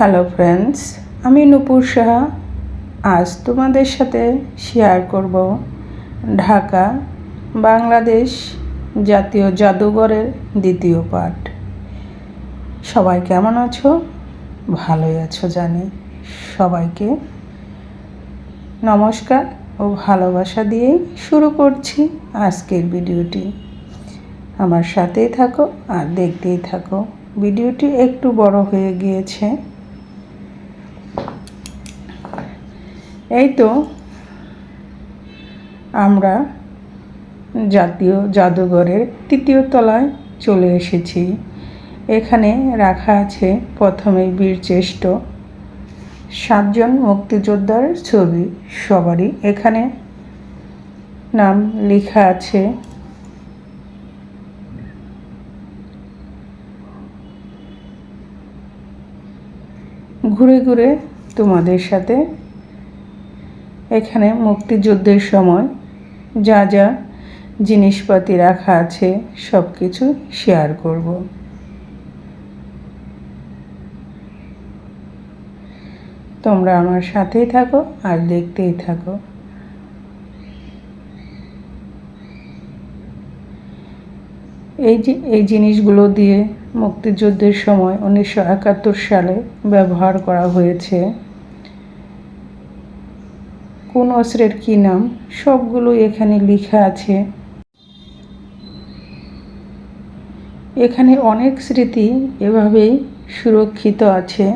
Hello friends আমি নুপুর সাহা। আজ তোমাদের সাথে শেয়ার করব ঢাকা, বাংলাদেশ জাতীয় জাদুঘরের দ্বিতীয় পাঠ। সবাই কেমন আছো? ভালোই আছো জানি। সবাইকে নমস্কার ও ভালোবাসা দিয়েই শুরু করছি আজকের ভিডিওটি। আমার সাথেই থাকো আর দেখতেই থাকো। ভিডিওটি একটু বড় হয়ে গিয়েছে। এই তো আমরা জাতীয় জাদুঘরের তৃতীয় তলায় চলে এসেছি। এখানে রাখা আছে প্রথমে বীরচেষ্ট সাতজন মুক্তিযোদ্ধার ছবি সবারই। এখানে নাম লেখা আছে ঘুরে ঘুরে তোমাদের সাথে এখানে মুক্তিযুদ্ধের সময় যা যা জিনিসপাতি রাখা আছে সব কিছু শেয়ার করব। তোমরা আমার সাথেই থাকো আর দেখতেই থাকো। এই যে এই জিনিসগুলো দিয়ে মুক্তিযুদ্ধের সময় উনিশশো একাত্তর সালে ব্যবহার করা হয়েছে। কোন অস্ত্রের কী নাম সবগুলো এখানে লেখা আছে। এখানে অনেক স্মৃতি এভাবেই সুরক্ষিত আছে।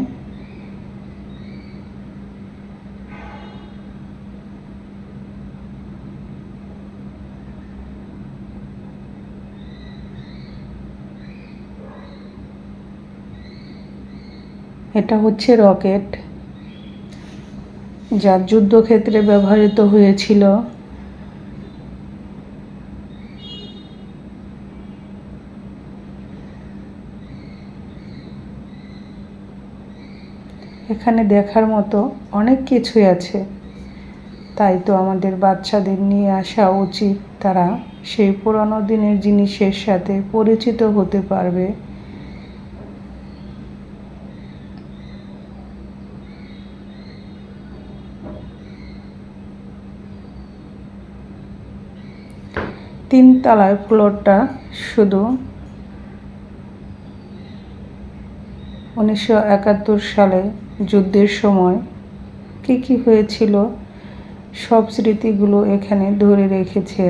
এটা হচ্ছে রকেট। যা যুদ্ধক্ষেত্রে ব্যবহৃত হয়েছিল। এখানে দেখার মতো অনেক কিছুই আছে। তাই তো আমাদের বাচ্চাদের নিয়ে আসা উচিত। তারা সেই পুরনো দিনের জিনিসের সাথে পরিচিত হতে পারবে। তিনতলায় ফ্লোরটা শুধু উনিশশো একাত্তর সালে যুদ্ধের সময় কী কী হয়েছিল, সব স্মৃতিগুলো এখানে ধরে রেখেছে।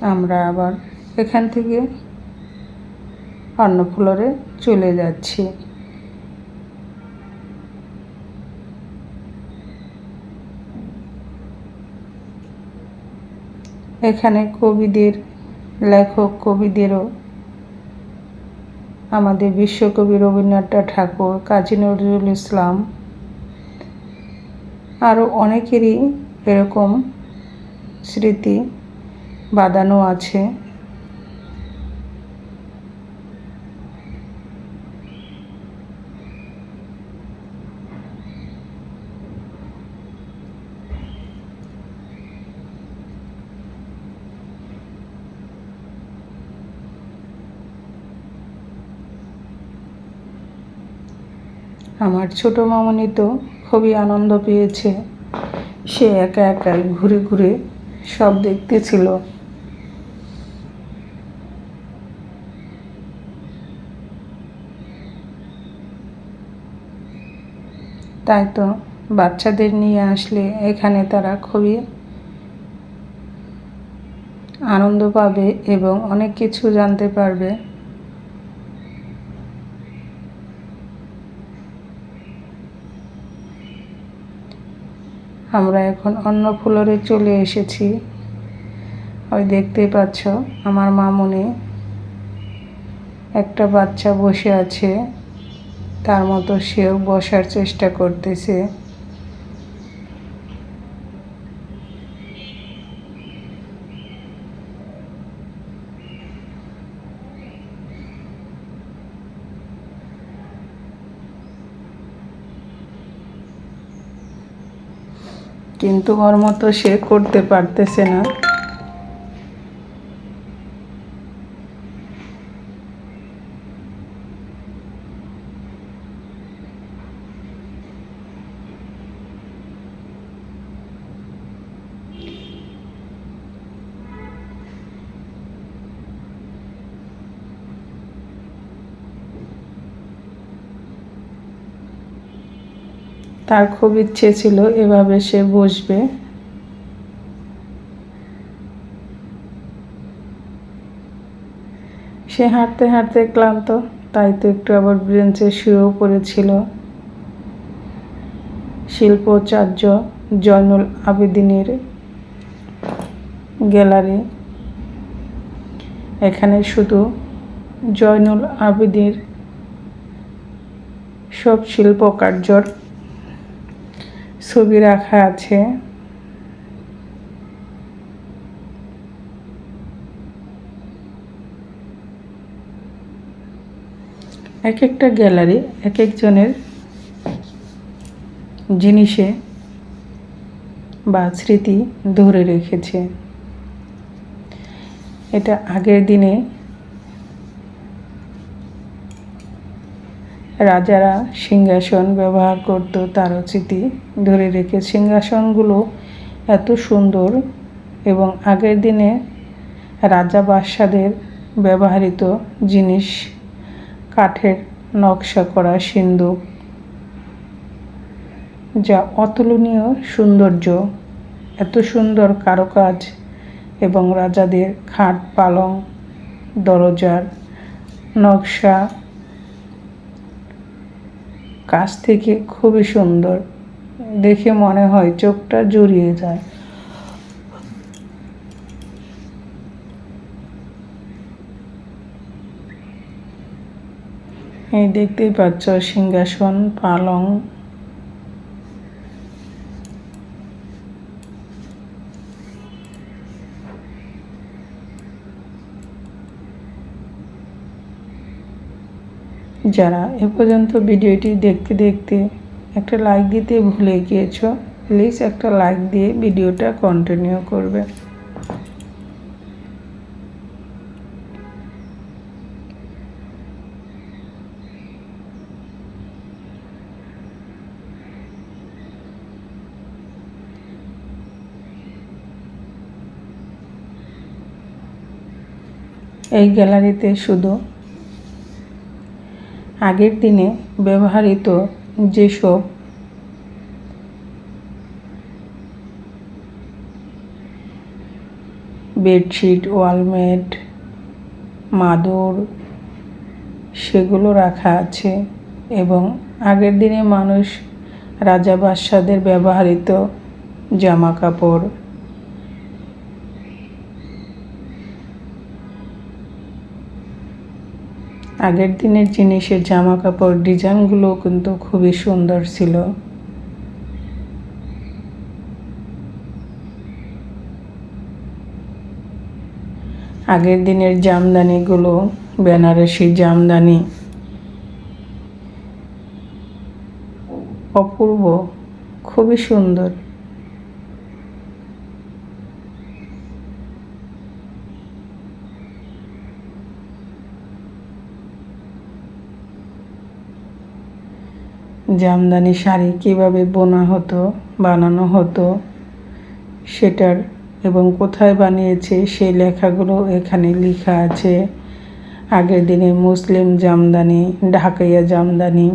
আমরা আবার এখান থেকে অন্য ফ্লোরে চলে যাচ্ছি। এখানে কবিদের লেখক, কবিদেরও আমাদের বিশ্বকবি রবীন্দ্রনাথ ঠাকুর, কাজী নজরুল ইসলাম, আরও অনেকেরই এরকম স্মৃতি। বাঁধানো আছে। আমার ছোট মামনি তো খুবই আনন্দ পেয়েছে। সে একা একাই ঘুরে ঘুরে সব দেখতেছিল। তাই তো, বাচ্চাদের নিয়ে আসলে এখানে তারা খুবই আনন্দ পাবে এবং অনেক কিছু জানতে পারবে। আমরা এখন অন্য ফ্লোরে চলে এসেছি। ওই দেখতেই পাচ্ছ আমার মামুনি। একটা বাচ্চা বসে আছে। তার মতো সেও বসার চেষ্টা করতেছে। কিন্তু ওর মতো সে করতে পারতেছে না। তার খুব ইচ্ছে ছিল এভাবে সে বসবে। সে হাঁটতে হাঁটতে ক্লান্ত, তাই তো একটু আবার ব্রেঞ্চে শুয়েও পড়েছিল। শিল্পচার্য জয়নুল আবেদিনের গ্যালারি। এখানে শুধু জয়নুল আবেদির সব শিল্পকার্যর ছবি রাখা আছে। এক একটা গ্যালারি, এক একজনের জিনিসে বা স্মৃতি ধরে রেখেছে। এটা আগের দিনে রাজারা সিংহাসন ব্যবহার করত তারও স্মৃতি। ধরে রেখে সিংহাসনগুলো এত সুন্দর এবং আগের দিনে রাজা বাদশাদের ব্যবহৃত জিনিস, কাঠের নকশা করা সিন্দুক, যা অতুলনীয় সৌন্দর্য, এত সুন্দর কারুকাজ এবং রাজাদের খাট পালং, দরজার নকশা কাছ থেকে খুবই সুন্দর। দেখে মনে হয় চোখটা জড়িয়ে যায়। এই দেখতেই পাচ্ছ সিংহাসন, পালং। যারা এ পর্যন্ত ভিডিওটি দেখতে দেখতে একটা লাইক দিতে ভুলে গিয়েছ প্লিজ একটা লাইক দিয়ে ভিডিওটা কন্টিনিউ করবে। এই গ্যালারিতে শুধু আগের দিনে ব্যবহৃত যেসব বেডশিট, ওয়ালমেট, মাদুর, সেগুলো রাখা আছে এবং আগের দিনে মানুষ রাজা বাদশাদের ব্যবহৃত জামা কাপড় আগের দিনের জিনিসের জামা কাপড় ডিজাইনগুলো কিন্তু খুবই সুন্দর ছিল। আগের দিনের জামদানিগুলো, বেনারসি জামদানি, অপূর্ব, খুবই সুন্দর। জামদানি শাড়ি কীভাবে বোনা হতো, বানানো হতো, সেটার এবং কোথায় বানিয়েছে সেই লেখাগুলো এখানে লেখা আছে। আগের দিনে মুসলিম জামদানি ঢাকাইয়া জামদানি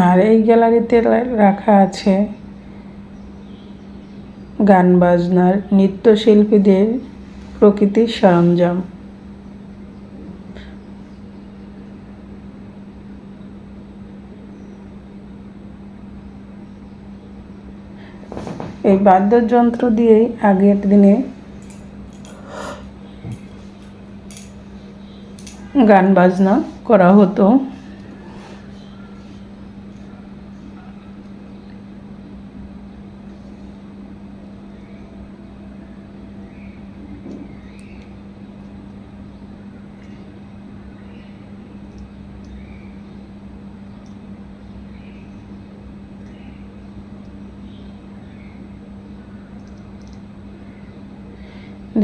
আর এই গ্যালারিতে রাখা আছে গান বাজনার নৃত্যশিল্পীদের প্রকৃতির সরঞ্জাম। এই বাদ্যযন্ত্র দিয়েই আগের দিনে গান বাজনা করা হতো।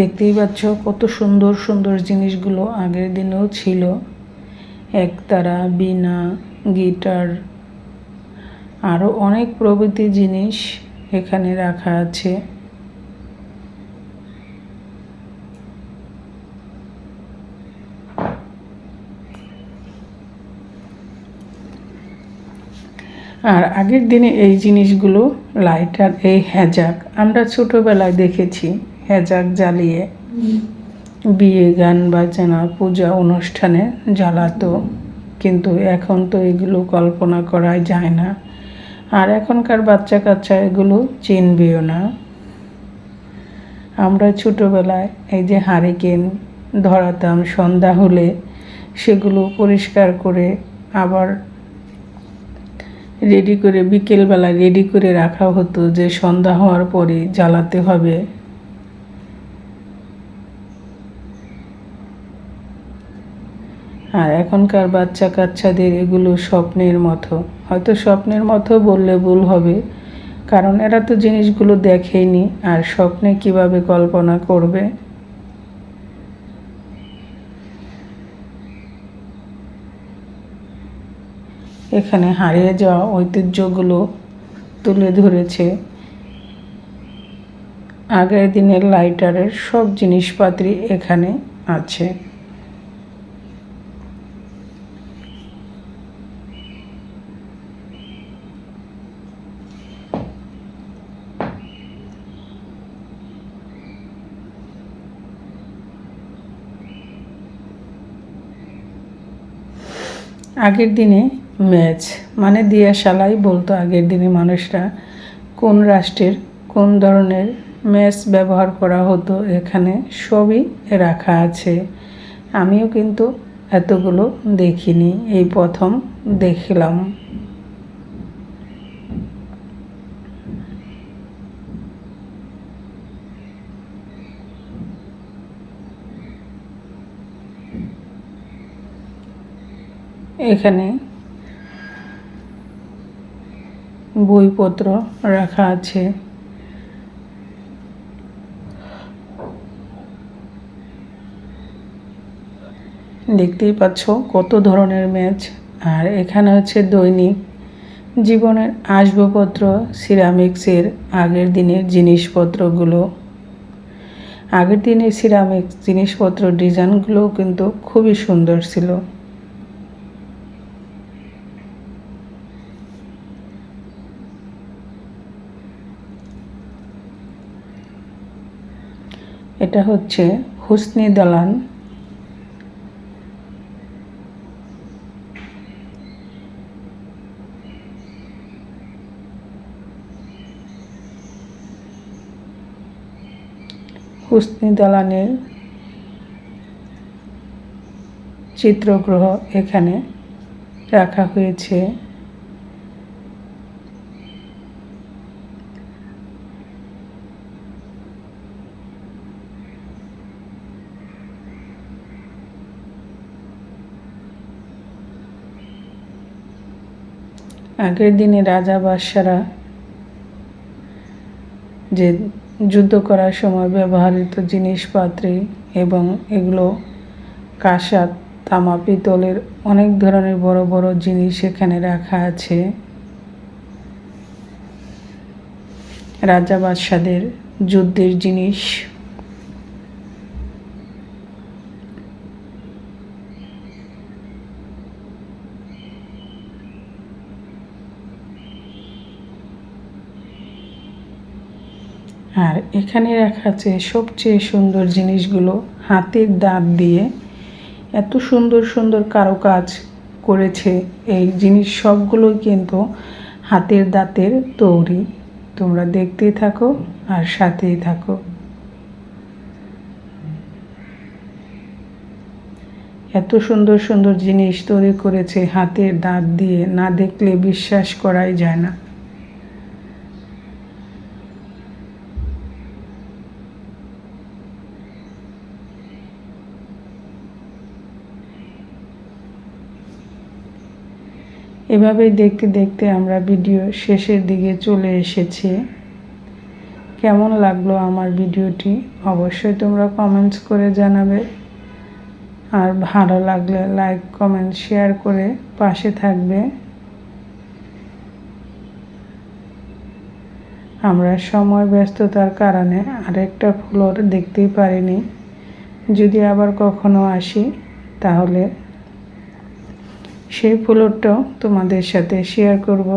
দেখতেই পাচ্ছ কত সুন্দর সুন্দর জিনিসগুলো আগের দিনেও ছিল। একতারা বীণা, গিটার আরও অনেক প্রভৃতি জিনিস এখানে রাখা আছে। আর আগের দিনে এই জিনিসগুলো লাইটার এই হ্যাজাক আমরা ছোটোবেলায় দেখেছি। হ্যাজাক জ্বালিয়ে বিয়ে গান বাজনা, পূজা অনুষ্ঠানে জ্বালাতো। কিন্তু এখন তো এগুলো কল্পনা করাই যায় না। আর এখনকার বাচ্চা কাচ্চা এগুলো চিনবেও না। আমরা ছোটোবেলায় এই যে হারিকেন ধরাতাম, সন্ধ্যা হলে সেগুলো পরিষ্কার করে আবার রেডি করে বিকেলবেলা রেডি করে রাখা হতো যে সন্ধ্যা হওয়ার পরে জ্বালাতে হবে। আর এখনকার বাচ্চা কাচ্চাদের এগুলো স্বপ্নের মতো। হয়তো স্বপ্নের মতো বললে ভুল হবে, কারণ এরা তো জিনিসগুলো দেখেনি আর স্বপ্নে কীভাবে কল্পনা করবে? এখানে হারিয়ে যাওয়া ঐতিহ্যগুলো তুলে ধরেছে। আগের দিনের লাইটারের সব জিনিসপাতি এখানে আছে। আগের দিনে ম্যাচ মানে দিয়াশালাই বলতো আগের দিনে মানুষরা, কোন রাষ্ট্রের, কোন ধরনের ম্যাচ ব্যবহার করা হতো, এখানে সবই রাখা আছে। আমিও কিন্তু এতগুলো দেখিনি, এই প্রথম দেখলাম। এখানে বইপত্র রাখা আছে। দেখতেই পাচ্ছ কত ধরনের ম্যাচ। আর এখানে হচ্ছে দৈনিক জীবনের আসবাবপত্র, সিরামিক্সের আগের দিনের জিনিসপত্রগুলো। আগের দিনের সিরামিক্স জিনিসপত্র ডিজাইনগুলো কিন্তু খুবই সুন্দর ছিল। এটা হচ্ছে হুসনি দালান। হুসনি দালানের চিত্রগ্রহ এখানে রাখা হয়েছে। আগের দিনে রাজা বাদশারা যে যুদ্ধ করার সময় ব্যবহৃত জিনিসপত্রে এবং এগুলো কাঁসা তামা, পিতলের অনেক ধরনের বড় বড় জিনিস এখানে রাখা আছে। রাজা বাদশাদের যুদ্ধের জিনিস আর এখানে রাখা আছে সবচেয়ে সুন্দর জিনিসগুলো হাতের দাঁত দিয়ে। এত সুন্দর সুন্দর কারুকাজ করেছে এই জিনিস সবগুলোই কিন্তু হাতের দাঁতের তৈরি। তোমরা দেখতেই থাকো আর সাথেই থাকো। এত সুন্দর সুন্দর জিনিস তৈরি করেছে হাতের দাঁত দিয়ে। না দেখলে বিশ্বাস করাই যায় না। এভাবেই দেখতে দেখতে আমরা ভিডিও শেষের দিকে চলে এসেছি। কেমন লাগল আমার ভিডিওটি? অবশ্যই তোমরা কমেন্টস করে জানাবে। আর ভালো লাগলে লাইক কমেন্ট শেয়ার করে পাশে থাকবে। আমরা সময় ব্যস্ততার কারণে আরেকটা ফ্লোর দেখতেই পারিনি। যদি আবার কখনো আসি, তাহলে সেই ফ্লোরটাও তোমাদের সাথে শেয়ার করব।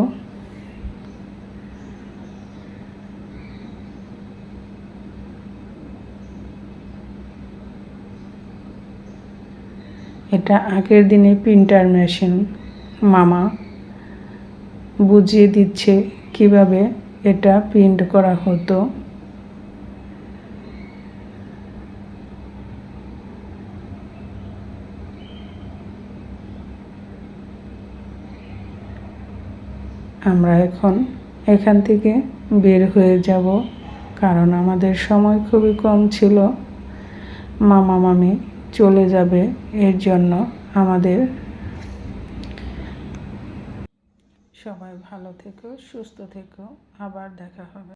এটা আগের দিনে প্রিন্টার মেশিন মামা বুঝিয়ে দিচ্ছে কীভাবে এটা প্রিন্ট করা হতো। আমরা এখন এখান থেকে বের হয়ে যাব, কারণ আমাদের সময় খুবই কম ছিল। মামা মামি চলে যাবে এর জন্য আমাদের। সবাই ভালো থেকো, সুস্থ থেকো, আবার দেখা হবে।